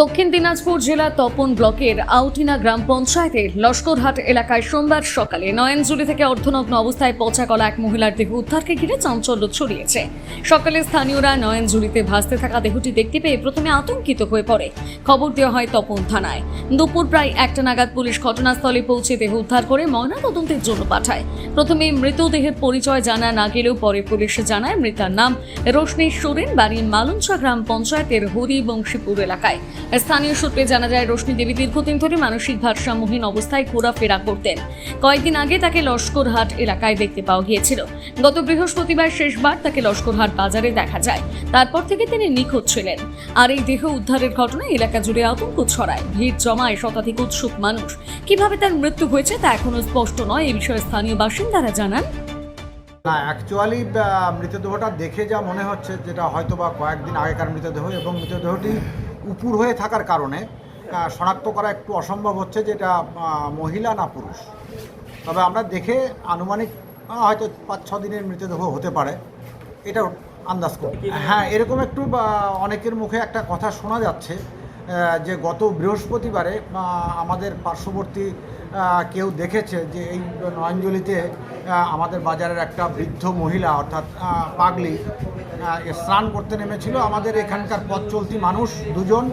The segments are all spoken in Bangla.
দক্ষিণ দিনাজপুর জেলার তপন ব্লকের আউটিনা গ্রাম পঞ্চায়েতের লস্করহাট এলাকায় সোমবার সকালে নয়নজুলি থেকে অর্ধনগ্ন অবস্থায় পচা কলা এক মহিলার দেহ উদ্ধারকে ঘিরে চাঞ্চল্য ছড়িয়েছে। সকালে স্থানীয়রা নয়নজুলিতে ভাসতে থাকা দেহটি দেখতে পেয়ে প্রথমে আতঙ্কিত হয়ে পড়ে। খবর দেওয়া হয় তপন থানায়। দুপুর প্রায় একটা নাগাদ পুলিশ ঘটনাস্থলে পৌঁছে দেহ উদ্ধার করে ময়নাতদন্তের জন্য পাঠায়। প্রথমে মৃতদেহের পরিচয় জানা না গেলেও পরে পুলিশ জানায় মৃতার নাম রোশনী সোরেন বাড়ি মালঞ্চা গ্রাম পঞ্চায়েতের হরিবংশীপুর এলাকায়। স্থানীয় সূত্রে জানা যায় রোশনী দেবী দীর্ঘদিন ধরে মানসিক ভারসাম্যহীন অবস্থায় ঘোরাফেরা করতেন। কয়েকদিন আগে তাকে লস্করহাট এলাকায় দেখতে পাওয়া গিয়েছিল। গত বৃহস্পতিবার শেষবার তাকে লস্করহাট বাজারে দেখা যায়। তারপর থেকে তিনি নিখোঁজ ছিলেন। আর এই দেহ উদ্ধারের ঘটনায় এলাকা জুড়ে আতঙ্ক ছড়ায়। ভিড় জমায় শতাধিক উৎসুক মানুষ। কীভাবে তার মৃত্যু হয়েছে তা এখনও স্পষ্ট নয়। এ বিষয়ে স্থানীয় বাসিন্দারা জানান। না অ্যাকচুয়ালি মৃতদেহটা দেখে যা মনে হচ্ছে, যেটা হয়তো বা কয়েকদিন আগেকার মৃতদেহ এবং মৃতদেহটি উপুর হয়ে থাকার কারণে শনাক্ত করা একটু অসম্ভব হচ্ছে যে এটা মহিলা না পুরুষ। তবে আমরা দেখে আনুমানিক হয়তো পাঁচ ছ দিনের মৃতদেহ হতে পারে। এটা আন্দাজ করি। হ্যাঁ এরকম একটু অনেকের মুখে একটা কথা শোনা যাচ্ছে। যে গত বৃহস্পতিবারে আমাদের পার্শ্ববর্তী কেউ দেখেছে যে এই নয়নজলিতে আহ, আমাদের বাজারের একটা বৃদ্ধ মহিলা অর্থাৎ পাগলি স্নান করতে নেমেছিল। আমাদের এখানকার পথ চলতি মানুষ দুজন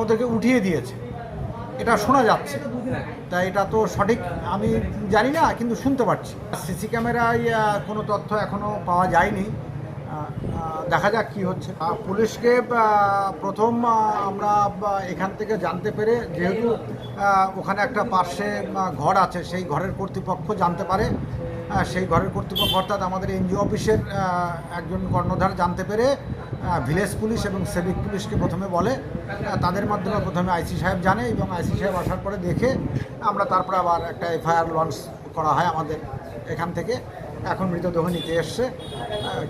ওদেরকে উঠিয়ে দিয়েছে। এটা শোনা যাচ্ছে। তা এটা তো সঠিক আমি জানি না কিন্তু শুনতে পাচ্ছি সিসি ক্যামেরায় কোনো তথ্য এখনও পাওয়া যায়নি। দেখা যাক কি হচ্ছে। পুলিশকে প্রথম আমরা এখান থেকে জানতে পেরে, যেহেতু ওখানে একটা পার্শ্বে ঘর আছে, সেই ঘরের কর্তৃপক্ষ জানতে পারে। সেই ঘরের কর্তৃপক্ষ অর্থাৎ আমাদের এনজিও অফিসের একজন কর্ণধার জানতে পেরে ভিলেজ পুলিশ এবং সিভিক পুলিশকে প্রথমে বলে তাদের মাধ্যমে প্রথমে আইসি সাহেব জানে এবং আইসি সাহেব আসার পরে দেখে আমরা তারপরে আবার একটা এফআইআর লঞ্চ করা হয় আমাদের এখান থেকে। এখন মৃতদেহ নিতে এসছে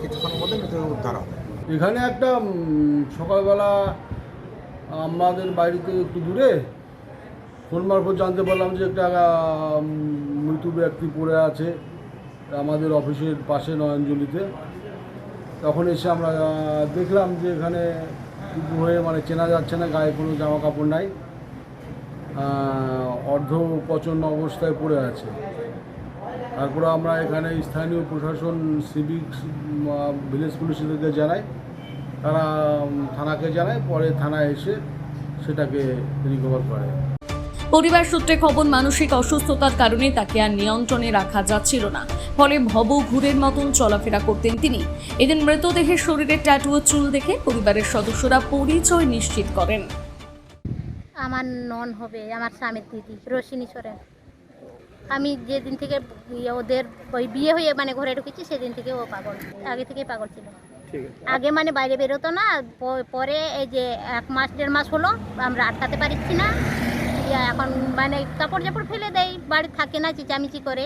কিছুক্ষণের মধ্যে মৃতদেহ উদ্ধার হবে। এখানে একটা সকালবেলা আমাদের বাড়ি থেকে একটু দূরে, ফোন মারফত জানতে পারলাম যে একটা মৃত ব্যক্তি পড়ে আছে আমাদের অফিসের পাশে নয়নজলিতে। তখন এসে আমরা দেখলাম যে এখানে হয়ে মানে চেনা যাচ্ছে না, গায়ে কোনো জামা কাপড় নাই অর্ধ পচন অবস্থায় পড়ে আছে। তারপরে আমরা এখানে স্থানীয় প্রশাসন সিভিক ভিলেজ পুলিশদেরকে জানাই। তারা থানাকে জানায় পরে থানায় এসে সেটাকে রিকভার করে। পরিবার সূত্রে খবর মানসিক অসুস্থতার কারণে তাকে আর নিয়ন্ত্রণে রাখা যাচ্ছিল না। ফলে ভব ঘুরের মতন চলাফেরা করতেন তিনি। এদিন মৃতদেহের শরীরে ট্যাটু ও চুল দেখে পরিবারের সদস্যরা পরিচয় নিশ্চিত করেন। আমার নন হবে আমার স্বামীর দিদি রোশিনী সোরেন আমি যেদিন থেকে ইয়ে ওদের ওই বিয়ে হয়ে মানে ঘরে ঢুকেছি সেদিন থেকে ও পাগল। আগে থেকেই পাগল ছিল। আগে মানে বাইরে বেরোতো না পরে এই যে এক মাস দেড় মাস হলো আমরা আটকাতে পারছি না। এখন মানে কাপড় চাপড় ফেলে দেয় বাড়ি থাকে না চেঁচামেচি করে।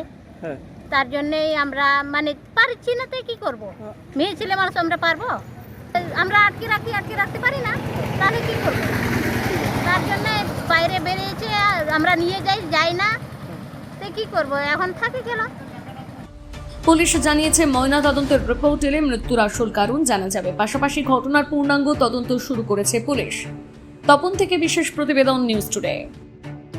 তার জন্যেই আমরা মানে পারছি না তো কি করব? মেয়ে ছেলে মানুষ আমরা পারব? আমরা আটকে রাখি আটকে রাখতে পারি না তাহলে কি করব? তার জন্য বাইরে বেরিয়েছে আমরা নিয়ে যাই যাই না। পুলিশ জানিয়েছে, ময়না তদন্তের রিপোর্ট এলে মৃত্যুর আসল কারণ জানা যাবে। পাশাপাশি ঘটনার পূর্ণাঙ্গ তদন্ত শুরু করেছে পুলিশ। তপন থেকে বিশেষ প্রতিবেদন নিউজ টুডে।